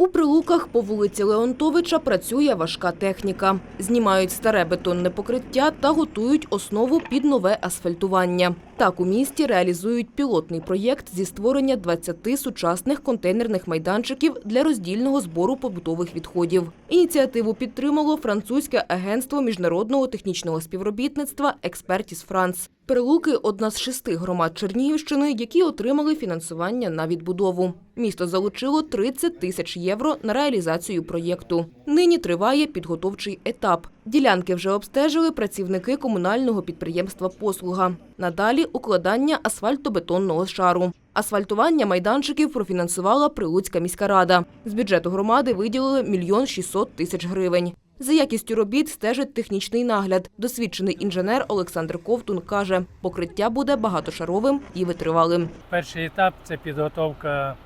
У прилуках по вулиці Леонтовича працює важка техніка. Знімають старе бетонне покриття та готують основу під нове асфальтування. Так у місті реалізують пілотний проєкт зі створення 20 сучасних контейнерних майданчиків для роздільного збору побутових відходів. Ініціативу підтримало французьке агентство міжнародного технічного співробітництва Експертіс Франс. Прилуки – одна з шести громад Чернігівщини, які отримали фінансування на відбудову. Місто залучило 30 тисяч євро на реалізацію проєкту. Нині триває підготовчий етап. Ділянки вже обстежили працівники комунального підприємства «Послуга». Надалі – укладання асфальтобетонного шару. Асфальтування майданчиків профінансувала Прилуцька міська рада. З бюджету громади виділили мільйон 600 тисяч гривень. За якістю робіт стежить технічний нагляд. Досвідчений інженер Олександр Ковтун каже, покриття буде багатошаровим і витривалим. Перший етап це підготовка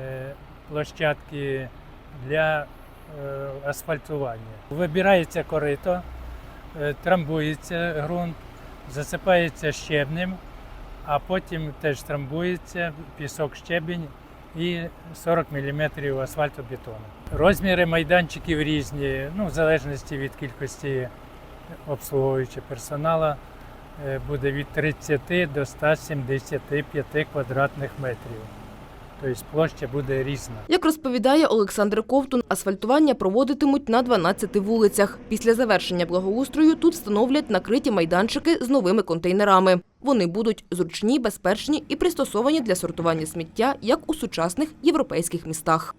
е, площадки для асфальтування. Вибирається корито, е, трамбується ґрунт, засипається щебнем, а потім теж трамбується пісок щебінь і 40 мм асфальтобетону. Розміри майданчиків різні, ну, в залежності від кількості обслуговуючого персоналу е, буде від 30 до 175 квадратних метрів. Тобто площа буде різна. Як розповідає Олександр Ковтун, асфальтування проводитимуть на 12 вулицях. Після завершення благоустрою тут встановлять накриті майданчики з новими контейнерами. Вони будуть зручні, безпечні і пристосовані для сортування сміття, як у сучасних європейських містах.